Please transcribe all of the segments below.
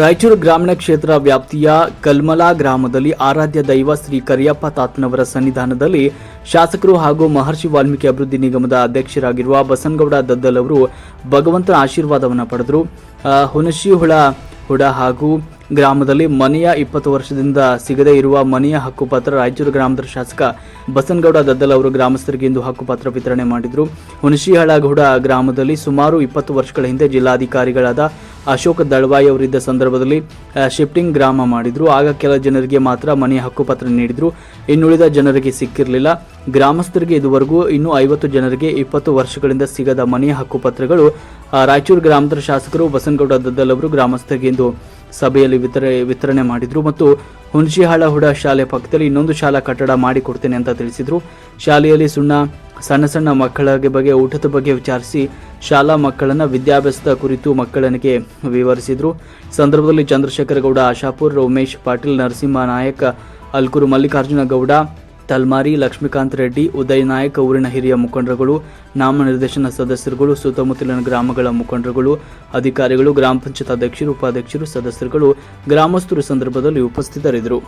ರಾಯಚೂರು ಗ್ರಾಮೀಣ ಕ್ಷೇತ್ರ ವ್ಯಾಪ್ತಿಯ ಕಲ್ಮಲಾ ಗ್ರಾಮದಲ್ಲಿ ಆರಾಧ್ಯ ದೈವ ಶ್ರೀ ಕರಿಯಪ್ಪ ತಾತನವರ ಸನ್ನಿಧಾನದಲ್ಲಿ ಶಾಸಕರು ಹಾಗೂ ಮಹರ್ಷಿ ವಾಲ್ಮೀಕಿ ಅಭಿವೃದ್ಧಿ ನಿಗಮದ ಅಧ್ಯಕ್ಷರಾಗಿರುವ ಬಸನಗೌಡ ದದ್ದಲ್ ಅವರು ಭಗವಂತನ ಆಶೀರ್ವಾದವನ್ನು ಪಡೆದರು. ಹುಣಶಿಹುಳ ಹುಡ ಹಾಗೂ ಗ್ರಾಮದಲ್ಲಿ ಮನೆಯ ಇಪ್ಪತ್ತು ವರ್ಷದಿಂದ ಸಿಗದೇ ಇರುವ ಮನೆಯ ಹಕ್ಕುಪತ್ರ ರಾಯಚೂರು ಗ್ರಾಮದ ಶಾಸಕ ಬಸನಗೌಡ ದದ್ದಲ್ ಅವರು ಗ್ರಾಮಸ್ಥರಿಗೆ ಇಂದು ಹಕ್ಕುಪತ್ರ ವಿತರಣೆ ಮಾಡಿದರು. ಹುಣಸಿಹಳಗುಡ ಗ್ರಾಮದಲ್ಲಿ ಸುಮಾರು ಇಪ್ಪತ್ತು ವರ್ಷಗಳ ಹಿಂದೆ ಜಿಲ್ಲಾಧಿಕಾರಿಗಳಾದ ಅಶೋಕ್ ದಳವಾಯಿ ಅವರಿದ್ದ ಸಂದರ್ಭದಲ್ಲಿ ಶಿಫ್ಟಿಂಗ್ ಗ್ರಾಮ ಮಾಡಿದ್ರು. ಆಗ ಕೆಲ ಜನರಿಗೆ ಮಾತ್ರ ಮನೆಯ ಹಕ್ಕುಪತ್ರ ನೀಡಿದ್ರು. ಇನ್ನುಳಿದ ಜನರಿಗೆ ಸಿಕ್ಕಿರಲಿಲ್ಲ. ಗ್ರಾಮಸ್ಥರಿಗೆ ಇದುವರೆಗೂ ಇನ್ನೂ ಐವತ್ತು ಜನರಿಗೆ ಇಪ್ಪತ್ತು ವರ್ಷಗಳಿಂದ ಸಿಗದ ಮನೆಯ ಹಕ್ಕುಪತ್ರಗಳು ರಾಯಚೂರು ಗ್ರಾಮಾಂತರ ಶಾಸಕರು ಬಸನಗೌಡ ದದ್ದಲ್ ಅವರು ಗ್ರಾಮಸ್ಥರಿಗೆ ಇಂದು ಸಭೆಯಲ್ಲಿ ವಿತರ, ವಿತರಣೆ ಮಾಡಿದ್ರು ಮತ್ತು ಹುಣಸಿಹಾಳ ಹುಡ ಶಾಲೆ ಪಕ್ಕದಲ್ಲಿ ಇನ್ನೊಂದು ಶಾಲಾ ಕಟ್ಟಡ ಮಾಡಿಕೊಡ್ತೇನೆ ಅಂತ ತಿಳಿಸಿದ್ರು. ಶಾಲೆಯಲ್ಲಿ ಸುಣ್ಣ ಸಣ್ಣ ಸಣ್ಣ ಮಕ್ಕಳ ಬಗ್ಗೆ, ಊಟದ ಬಗ್ಗೆ ವಿಚಾರಿಸಿ ಶಾಲಾ ಮಕ್ಕಳನ್ನ ವಿದ್ಯಾಭ್ಯಾಸದ ಕುರಿತು ಮಕ್ಕಳನಿಗೆ ವಿವರಿಸಿದ್ರು. ಸಂದರ್ಭದಲ್ಲಿ ಚಂದ್ರಶೇಖರ ಗೌಡ ಆಶಾಪುರ್ ಉಮೇಶ್ ಪಾಟೀಲ್, ನರಸಿಂಹ ನಾಯಕ, ಅಲ್ಕೂರು ಮಲ್ಲಿಕಾರ್ಜುನ ಗೌಡ, ತಲ್ಮಾರಿ ಲಕ್ಷ್ಮೀಕಾಂತ್ ರೆಡ್ಡಿ, ಉದಯ್ ನಾಯಕ್, ಊರಿನ ಹಿರಿಯ ಮುಖಂಡರುಗಳು, ನಾಮನಿರ್ದೇಶನ ಸದಸ್ಯರುಗಳು, ಸುತ್ತಮುತ್ತಲಿನ ಗ್ರಾಮಗಳ ಮುಖಂಡರುಗಳು, ಅಧಿಕಾರಿಗಳು, ಗ್ರಾಮ ಪಂಚಾಯತ್ ಅಧ್ಯಕ್ಷರು, ಉಪಾಧ್ಯಕ್ಷರು, ಸದಸ್ಯರುಗಳು ಗ್ರಾಮಸ್ಥರು ಸಂದರ್ಭದಲ್ಲಿ ಉಪಸ್ಥಿತರಿದ್ದರು.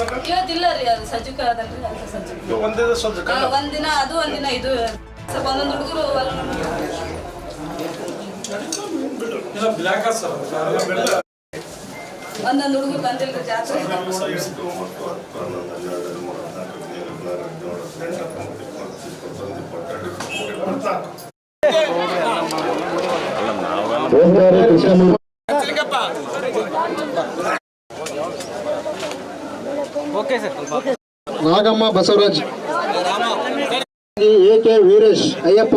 ಇವತ್ತಿಲ್ಲ ರೀ ಅದು ಸಜ್ಜಕ ಅದಲ್ರಿ ಅದು ಸಜ್ಜಕ ಇವಾಗ ಒಂದೇ ಸಜ್ಜಕ ಹಾ, ಒಂದಿನ ಅದು ಒಂದಿನ ಇದು ಸ್ವಲ್ಪ ಒಂದೊಂದು ಹುಡುಗರು ಒಂದೊಂದು ಹುಡುಗರು ಬಂದಿಲ್ರಿ ಜಾತ್ರೆ ಎಷ್ಟು ಒಂಬತ್ತು ಹತ್ತು ಹನ್ನೊಂದು ಹನ್ನೆರಡು ಮೂರು ಹದಿನಾಲ್ಕು ಹದಿನೈದು ಹದಿನಾರು ಹದಿನೇಳು ಹದಿನೆಂಟು ಹತ್ತೊಂಬತ್ತು ಇಪ್ಪತ್ತು ಇಪ್ಪತ್ತೊಂದು ಇಪ್ಪತ್ತೆರಡು ಇಪ್ಪತ್ಮೂರು ಇಪ್ಪತ್ನಾಲ್ಕು Omkara Krishna Nagamma Basavaraj. A K Veeresh Ayyappa.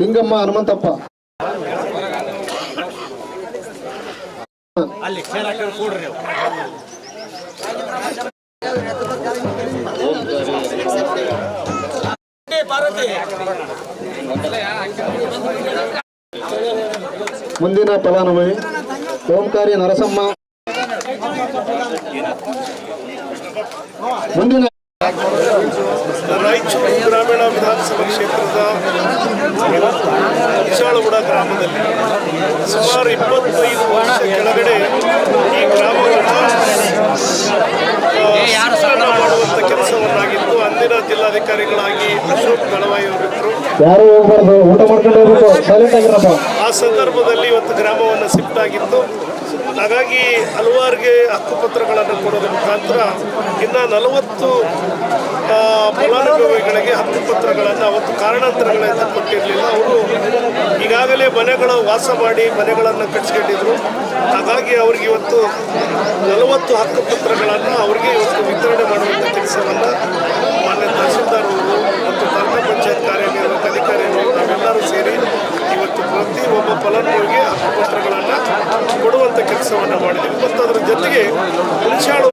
Lingamma Hanumanthappa. ಮುಂದಿನ ಫಲಾನುಭವಿ. ಓಂಕಾರಿ ನರಸಮ್ಮ. ಮುಂದಿನ ರಾಯಚೂರು ಗ್ರಾಮೀಣ ವಿಧಾನಸಭಾ ಕ್ಷೇತ್ರದ ವಿಶಾಲಗುಡ ಗ್ರಾಮದಲ್ಲಿ ಸುಮಾರು ಇಪ್ಪತ್ತೈದು ವರ್ಷ ಕೆಳಗಡೆ ಈ ಗ್ರಾಮವನ್ನು ಮಾಡುವಂತ ಮಾಡುವಂಥ ಕೆಲಸವನ್ನಾಗಿತ್ತು. ಅಂದಿನ ಜಿಲ್ಲಾಧಿಕಾರಿಗಳಾಗಿ ಅಶೋಕ್ ದಳವಾಯಿ ಅವರಿದ್ದರು ಸಂದರ್ಭದಲ್ಲಿ ಇವತ್ತು ಗ್ರಾಮವನ್ನು ಸಿಫ್ಟ್ ಆಗಿತ್ತು ಹಾಗಾಗಿ ಹಲವಾರಿಗೆ ಹಕ್ಕುಪತ್ರಗಳನ್ನು ಕೊಡೋದ್ರ ಮುಖಾಂತರ ಇನ್ನು ನಲವತ್ತು ಫಲಾನುಭವಿಗಳಿಗೆ ಹಕ್ಕುಪತ್ರಗಳನ್ನು ಅವತ್ತು ಕಾರಣಾಂತರಗಳಿಂದ ಕೊಟ್ಟಿರಲಿಲ್ಲ. ಅವರು ಈಗಾಗಲೇ ಮನೆಗಳ ವಾಸ ಮಾಡಿ ಮನೆಗಳನ್ನು ಕಟ್ಸ್ಕೊಂಡಿದ್ರು. ಹಾಗಾಗಿ ಅವ್ರಿಗೆ ಇವತ್ತು ನಲವತ್ತು ಹಕ್ಕುಪತ್ರಗಳನ್ನು ಅವರಿಗೆ ಇವತ್ತು ವಿತರಣೆ ಕೆಲಸವನ್ನು ಪ್ರತಿ ಒಬ್ಬ ಫಲಾನುಭವಿಗೆ ವಸ್ತ್ರಗಳನ್ನು ಕೊಡುವಂಥ ಕೆಲಸವನ್ನು ಮಾಡಿದ್ದೀವಿ. ಮತ್ತು ಅದರ ಜೊತೆಗೆ ಹುಣಸಾಳು